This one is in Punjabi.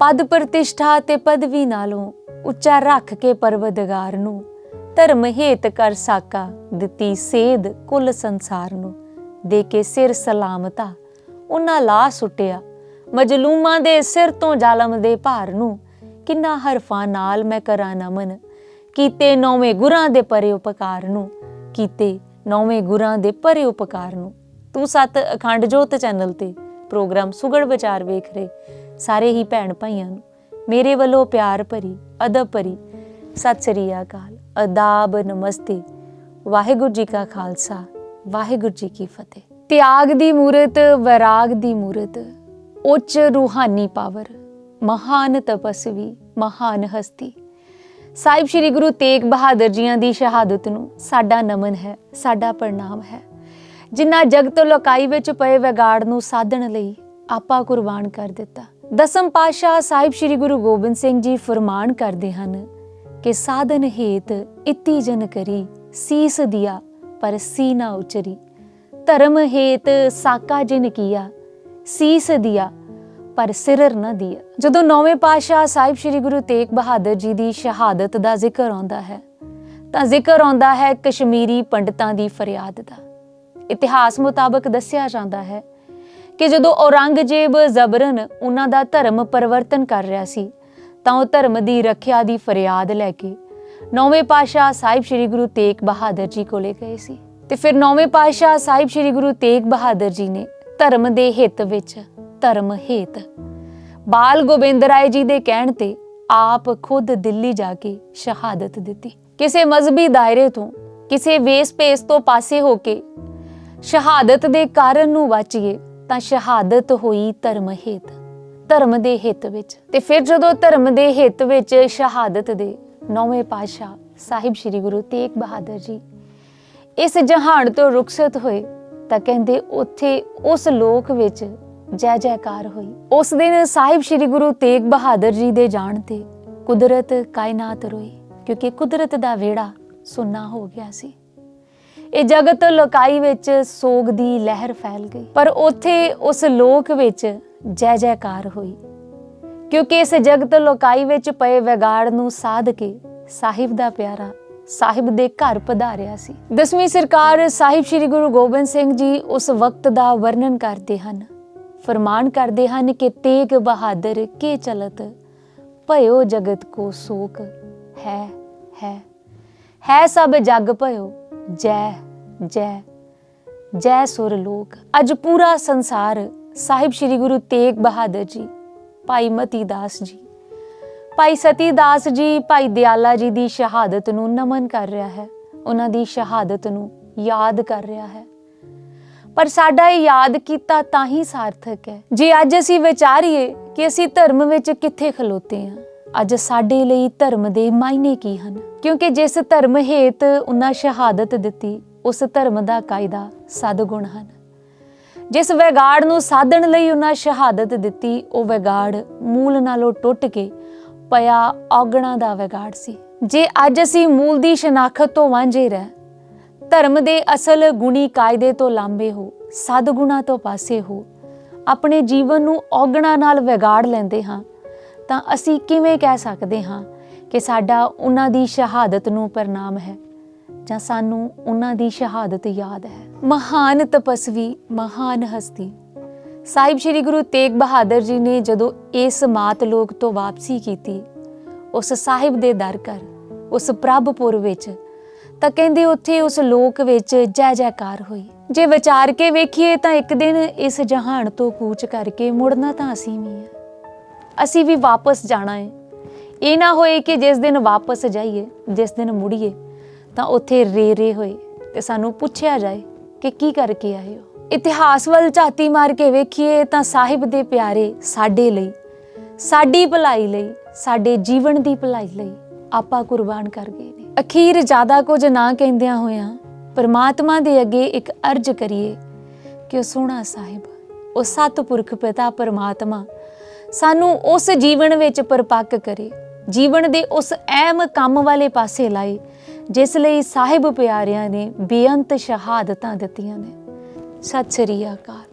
ਪਦ ਪ੍ਰਤਿਸ਼ਠਾ ਤੇ ਪਦਵੀ ਨਾਲੋਂ ਉੱਚਾ ਰੱਖ ਕੇ ਪਰਵਦਗਾਰ ਨੂੰ, ਧਰਮ ਹੇਤ ਕਰ ਸਾਕਾ ਦਿੱਤੀ ਸੇਧ ਕੁੱਲ ਸੰਸਾਰ ਨੂੰ। ਦੇ ਕੇ ਸਿਰ ਸਲਾਮਤਾ ਉਹਨਾਂ ਲਾ ਸੁੱਟਿਆ। ਮਜਲੂਮਾਂ ਦੇ ਸਿਰ ਤੋਂ ਜ਼ਾਲਮ ਦੇ ਭਾਰ ਨੂੰ, ਕਿੰਨਾ ਹਰਫਾਂ ਨਾਲ ਮੈਂ ਕਰਾਂ ਨਮਨ। ਕੀਤੇ ਨੌਵੇਂ ਗੁਰਾਂ ਦੇ ਪਰੇ ਉਪਕਾਰ ਨੂੰ, ਕੀਤੇ ਨੌਵੇਂ ਗੁਰਾਂ ਦੇ ਪਰੇ ਉਪਕਾਰ ਨੂੰ। ਤੂੰ ਸਤ ਅਖੰਡ ਜੋਤ ਚੈਨਲ ਤੇ, ਪ੍ਰੋਗਰਾਮ ਸੁਗੜ ਵਿਚਾਰ ਵੇਖ ਰਹੇ। ਸਾਰੇ ਹੀ ਭੈਣ ਭਾਈਆਂ ਨੂੰ। ਮੇਰੇ ਵੱਲੋਂ ਪਿਆਰ ਭਰੀ, ਅਦਬ ਭਰੀ ਸਤਿ ਸ੍ਰੀ ਅਕਾਲ। ਅਦਾਬ, ਨਮਸਤੇ। ਵਾਹਿਗੁਰੂ ਜੀ ਕਾ ਖਾਲਸਾ, ਵਾਹਿਗੁਰੂ ਜੀ ਕੀ ਫਤਿਹ। ਤਿਆਗ ਦੀ ਮੂਰਤ, ਵੈਰਾਗ ਦੀ ਮੂਰਤ, ਉੱਚ ਰੂਹਾਨੀ ਪਾਵਰ, ਮਹਾਨ ਤਪਸਵੀ, ਮਹਾਨ ਹਸਤੀ। ਸਾਹਿਬ ਸ੍ਰੀ ਗੁਰੂ ਤੇਗ ਬਹਾਦਰ ਜੀਆਂ ਦੀ ਸ਼ਹਾਦਤ ਨੂੰ ਸਾਡਾ ਨਮਨ ਹੈ, ਸਾਡਾ ਪ੍ਰਣਾਮ ਹੈ। ਜਿਨ੍ਹਾਂ ਜਗਤ ਲੋਕਾਈ ਵਿੱਚ ਪਏ ਵਿਗਾੜ ਨੂੰ ਸਾਧਣ ਲਈ ਆਪਾ ਕੁਰਬਾਨ ਕਰ ਦਿੱਤਾ। ਦਸਮ ਪਾਤਸ਼ਾਹ ਸਾਹਿਬ ਸ੍ਰੀ ਗੁਰੂ ਗੋਬਿੰਦ ਸਿੰਘ ਜੀ ਫਰਮਾਨ ਕਰਦੇ ਹਨ ਕਿ ਸਾਧਨ ਹੇਤ ਇਤੀ ਜਨ ਕਰੀ, ਸੀਸ ਦਿਆ, ਪਰ ਸੀ ਨਾ ਉਚਰੀ। ਧਰਮ ਹੇਤ ਸਾਕਾ ਜਿਨ ਕੀਆ, ਸੀਸ ਦਿਆ, ਪਰ ਸਿਰਰ ਨਾ ਦਿਆ। ਜਦੋਂ ਨੌਵੇਂ ਪਾਤਸ਼ਾਹ ਸਾਹਿਬ ਸ੍ਰੀ ਗੁਰੂ ਤੇਗ ਬਹਾਦਰ ਜੀ ਦੀ ਸ਼ਹਾਦਤ ਦਾ ਜ਼ਿਕਰ ਆਉਂਦਾ ਹੈ, ਤਾਂ ਜ਼ਿਕਰ ਆਉਂਦਾ ਹੈ ਕਸ਼ਮੀਰੀ ਪੰਡਤਾਂ ਦੀ ਫਰਿਆਦ ਦਾ। ਇਤਿਹਾਸ ਮੁਤਾਬਕ ਦੱਸਿਆ ਜਾਂਦਾ ਹੈ ਕਿ ਜਦੋਂ ਔਰੰਗਜ਼ੇਬ ਜ਼ਬਰਨ ਉਹਨਾਂ ਦਾ ਧਰਮ ਪਰਿਵਰਤਨ ਕਰ ਰਿਹਾ ਸੀ, ਤਾਂ ਉਹ ਧਰਮ ਦੀ ਰੱਖਿਆ ਦੀ ਫਰਿਆਦ ਲੈ ਕੇ ਨੌਵੇਂ ਪਾਤਸ਼ਾਹ ਸਾਹਿਬ ਸ੍ਰੀ ਗੁਰੂ ਤੇਗ ਬਹਾਦਰ ਜੀ ਕੋਲੇ ਗਏ ਸੀ। ਤੇ ਫਿਰ ਨੌਵੇਂ ਪਾਤਸ਼ਾਹ ਸਾਹਿਬ ਸ੍ਰੀ ਗੁਰੂ ਤੇਗ ਬਹਾਦਰ ਜੀ ਨੇ ਧਰਮ ਦੇ ਹਿੱਤ ਵਿੱਚ ਧਰਮ ਹੇਤ ਬਾਲ ਗੋਬਿੰਦ ਰਾਏ ਜੀ ਦੇ ਕਹਿਣ ਤੇ ਆਪ ਖੁਦ ਦਿੱਲੀ ਜਾ ਕੇ ਸ਼ਹਾਦਤ ਦਿੱਤੀ। ਕਿਸੇ ਮਜ਼ਹਬੀ ਦਾਇਰੇ ਤੋਂ, ਕਿਸੇ ਵੇਸ ਭੇਸ ਤੋਂ ਪਾਸੇ ਹੋ ਕੇ ਸ਼ਹਾਦਤ ਦੇ ਕਾਰਨ ਨੂੰ ਵਾਚੀਏ ਤਾਂ ਸ਼ਹਾਦਤ ਹੋਈ ਧਰਮ ਹੇਤ, ਧਰਮ ਦੇ ਹਿੱਤ ਵਿੱਚ। ਤੇ ਫਿਰ ਜਦੋਂ ਧਰਮ ਦੇ ਹਿੱਤ ਵਿੱਚ ਸ਼ਹਾਦਤ ਦੇ ਨੌਵੇਂ ਪਾਤਸ਼ਾਹ ਸਾਹਿਬ ਸ੍ਰੀ ਗੁਰੂ ਤੇਗ ਬਹਾਦਰ ਜੀ ਇਸ ਜਹਾਨ ਤੋਂ ਰੁਖਸਤ ਹੋਏ, ਤਾਂ ਕਹਿੰਦੇ ਉੱਥੇ ਉਸ ਲੋਕ ਵਿੱਚ ਜੈ ਜੈਕਾਰ ਹੋਈ। ਉਸ ਦਿਨ ਸਾਹਿਬ ਸ੍ਰੀ ਗੁਰੂ ਤੇਗ ਬਹਾਦਰ ਜੀ ਦੇ ਜਾਣ ਤੇ ਕੁਦਰਤ ਕਾਇਨਾਤ ਰੋਈ, ਕਿਉਂਕਿ ਕੁਦਰਤ ਦਾ ਵੇੜਾ ਸੁੰਨਾ ਹੋ ਗਿਆ ਸੀ। ਇਹ ਜਗਤ ਲੋਕਾਈ ਵਿੱਚ ਸੋਗ ਦੀ ਲਹਿਰ ਫੈਲ ਗਈ। ਪਰ ਉੱਥੇ ਉਸ ਲੋਕ ਵਿੱਚ ਜੈ ਜੈਕਾਰ ਹੋਈ। ਕਿਉਂਕਿ ਇਸ ਜਗਤ ਲੋਕਾਈ ਵਿੱਚ ਪਏ ਵਿਗਾੜ ਨੂੰ ਸਾਧ ਕੇ ਸਾਹਿਬ ਦਾ ਪਿਆਰਾ ਸਾਹਿਬ ਦੇ ਘਰ ਪਧਾਰਿਆ ਸੀ। ਦਸਵੀਂ ਸਰਕਾਰ ਸਾਹਿਬ ਸ੍ਰੀ ਗੁਰੂ ਗੋਬਿੰਦ ਸਿੰਘ ਜੀ ਉਸ ਵਕਤ ਦਾ ਵਰਣਨ ਕਰਦੇ ਹਨ। ਫਰਮਾਨ ਕਰਦੇ ਹਨ ਕਿ ਤੇਗ ਬਹਾਦਰ ਕੇ ਚਲਤ, ਭਇਓ ਜਗਤ ਕੋ ਸੋਕ ਹੈ ਹੈ। ਹੈ ਸਭ ਜਗ ਭਇਓ ਜੈ ਜੈ। ਜੈ ਸੁਰ ਲੋਕ, ਅੱਜ ਪੂਰਾ ਸੰਸਾਰ, ਸਾਹਿਬ ਸ੍ਰੀ ਗੁਰੂ ਤੇਗ ਬਹਾਦਰ ਜੀ, ਭਾਈ ਮਤੀ ਦਾਸ ਜੀ। ਭਾਈ ਸਤੀ ਦਾਸ ਜੀ, ਭਾਈ ਦਿਆਲਾ ਜੀ ਦੀ ਸ਼ਹਾਦਤ ਨੂੰ ਨਮਨ ਕਰ ਰਿਹਾ ਹੈ। ਉਹਨਾਂ ਦੀ ਸ਼ਹਾਦਤ ਨੂੰ ਯਾਦ ਕਰ ਰਿਹਾ ਹੈ। ਪਰ ਸਾਡਾ ਇਹ ਯਾਦ ਕੀਤਾ ਤਾਂ ਹੀ ਸਾਰਥਕ ਹੈ। ਜੇ ਅੱਜ ਅਸੀਂ ਵਿਚਾਰੀਏ ਕਿ ਅਸੀਂ ਧਰਮ ਵਿੱਚ ਕਿੱਥੇ ਖਲੋਤੇ ਹਾਂ ਅੱਜ ਸਾਡੇ ਲਈ ਧਰਮ ਦੇ ਮਾਇਨੇ ਕੀ ਹਨ? ਕਿਉਂਕਿ ਜਿਸ ਧਰਮ ਹੇਤ ਉਹਨਾਂ ਸ਼ਹਾਦਤ ਦਿੱਤੀ, ਉਸ ਧਰਮ ਦਾ ਕਾਇਦਾ ਸਦਗੁਣ ਹਨ। ਜਿਸ ਵਿਗਾੜ ਨੂੰ ਸਾਧਣ ਲਈ ਉਹਨਾਂ ਸ਼ਹਾਦਤ ਦਿੱਤੀ, ਉਹ ਵਿਗਾੜ ਮੂਲ ਨਾਲੋਂ ਟੁੱਟ ਕੇ ਪਿਆ ਔਗਣਾ ਦਾ ਵਿਗਾੜ ਸੀ। ਜੇ ਅੱਜ ਅਸੀਂ ਮੂਲ ਦੀ ਸ਼ਨਾਖਤ ਤੋਂ ਵਾਂਝੇ ਰਹਿ, ਧਰਮ ਦੇ ਅਸਲ ਗੁਣੀ ਕਾਇਦੇ ਤੋਂ ਲਾਂਬੇ ਹੋ, ਸਦਗੁਣਾ ਤੋਂ ਪਾਸੇ ਹੋ, ਆਪਣੇ ਜੀਵਨ ਨੂੰ ਔਗਣਾ ਨਾਲ ਵਿਗਾੜ ਲੈਂਦੇ ਹਾਂ ਤਾਂ ਅਸੀਂ ਕਿਵੇਂ ਕਹਿ ਸਕਦੇ ਹਾਂ ਕਿ ਸਾਡਾ ਉਹਨਾਂ ਦੀ ਸ਼ਹਾਦਤ ਨੂੰ ਪ੍ਰਣਾਮ ਹੈ ਜਾਂ ਸਾਨੂੰ ਉਹਨਾਂ ਦੀ ਸ਼ਹਾਦਤ ਯਾਦ ਹੈ? ਮਹਾਨ ਤਪਸਵੀ, ਮਹਾਨ ਹਸਤੀ। ਸਾਹਿਬ ਸ੍ਰੀ ਗੁਰੂ ਤੇਗ ਬਹਾਦਰ ਜੀ ਨੇ ਜਦੋਂ ਇਸ ਮਾਤ ਲੋਕ ਤੋਂ ਵਾਪਸੀ ਕੀਤੀ, ਉਸ ਸਾਹਿਬ ਦੇ ਦਰ ਕਰ ਉਸ ਪ੍ਰਭਪੁਰ ਵਿੱਚ, ਤਾਂ ਕਹਿੰਦੇ ਉੱਥੇ ਉਸ ਲੋਕ ਵਿੱਚ ਜੈ ਜੈਕਾਰ ਹੋਈ। ਜੇ ਵਿਚਾਰ ਕੇ ਵੇਖੀਏ ਤਾਂ ਇੱਕ ਦਿਨ ਇਸ ਜਹਾਨ ਤੋਂ ਕੂਚ ਕਰਕੇ ਮੁੜਨਾ ਤਾਂ ਅਸੀਂ ਵੀ ਹੈ। ਅਸੀਂ ਵੀ ਵਾਪਸ ਜਾਣਾ ਹੈ ਇਹ ਨਾ ਹੋਏ ਕਿ ਜਿਸ ਦਿਨ ਵਾਪਸ ਜਾਈਏ, ਜਿਸ ਦਿਨ ਮੁੜੀਏ, ਤਾਂ ਉੱਥੇ ਰੇ ਰੇ ਹੋਏ ਤੇ ਸਾਨੂੰ ਪੁੱਛਿਆ ਜਾਏ ਕਿ ਕੀ ਕਰਕੇ ਆਏ ਹੋ। ਇਤਿਹਾਸ ਵੱਲ ਝਾਤੀ ਮਾਰ ਕੇ ਵੇਖੀਏ ਤਾਂ ਸਾਹਿਬ ਦੇ ਪਿਆਰੇ ਸਾਡੇ ਲਈ, ਸਾਡੀ ਭਲਾਈ ਲਈ, ਸਾਡੇ ਜੀਵਨ ਦੀ ਭਲਾਈ ਲਈ ਆਪਾ ਕੁਰਬਾਨ ਕਰ ਗਏ ਨੇ। ਅਖੀਰ ਜ਼ਿਆਦਾ ਕੁਝ ਨਾ ਕਹਿੰਦਿਆਂ ਹੋਇਆਂ ਪਰਮਾਤਮਾ ਦੇ ਅੱਗੇ ਇੱਕ ਅਰਜ਼ ਕਰੀਏ ਕਿ ਉਹ ਸੋਹਣਾ ਸਾਹਿਬ, ਉਹ ਸਤਪੁਰਖ ਪਿਤਾ ਪਰਮਾਤਮਾ ਸਾਨੂੰ ਉਸ ਜੀਵਨ ਵਿੱਚ ਪਰਪੱਕ ਕਰੇ, ਜੀਵਨ ਦੇ ਉਸ ਅਹਿਮ ਕੰਮ ਵਾਲੇ ਪਾਸੇ ਲਾਏ, ਜਿਸ ਲਈ ਸਾਹਿਬ ਪਿਆਰਿਆਂ ਨੇ ਬੇਅੰਤ ਸ਼ਹਾਦਤਾਂ ਦਿੱਤੀਆਂ ਨੇ। ਸਤਿ ਸ੍ਰੀ ਅਕਾਲ।